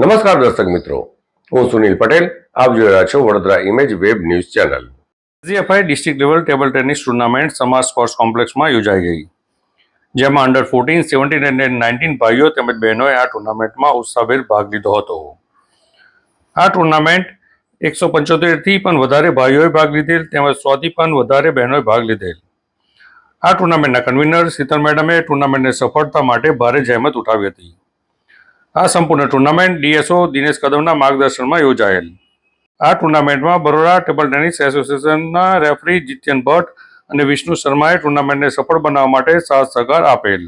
નમસ્કાર દર્શક મિત્રો, હું સુનિલ પટેલ, આપ જોઈ રહ્યા છો Vadodara image web news channel. GFI district level table tennis tournament સમાજ સ્પોર્ટ્સ કોમ્પ્લેક્સમાં યોજાઈ ગઈ. જેમાં અંડર ફોર્ટીન સેવન્ટીન અને નાઇન્ટીન ભાઈઓ તેમજ બહેનોએ આ ટુર્નામેન્ટમાં ઉત્સાહભેર ભાગ લીધો હતો. આ ટુર્નામેન્ટ એકસો પંચોતેરથી પણ વધારે ભાઈઓએ ભાગ લીધેલ તેમજ સોથી પણ વધારે બહેનોએ ભાગ લીધેલ. આ ટુર્નામેન્ટના કન્વીનર શીતલ મેડમે ટુર્નામેન્ટને સફળતા માટે ભારે જહેમત ઉઠાવી હતી. આ સંપૂર્ણ ટુર્નામેન્ટ ડીએસઓ દિનેશ કદમના માર્ગદર્શનમાં યોજાયેલ. આ ટુર્નામેન્ટમાં બરોડા ટેબલ ટેનિસ એસોસિએશનના રેફરી જીત્યન ભટ્ટ અને વિષ્ણુ શર્માએ ટુર્નામેન્ટને સફળ બનાવવા માટે સાથ સહકાર આપેલ.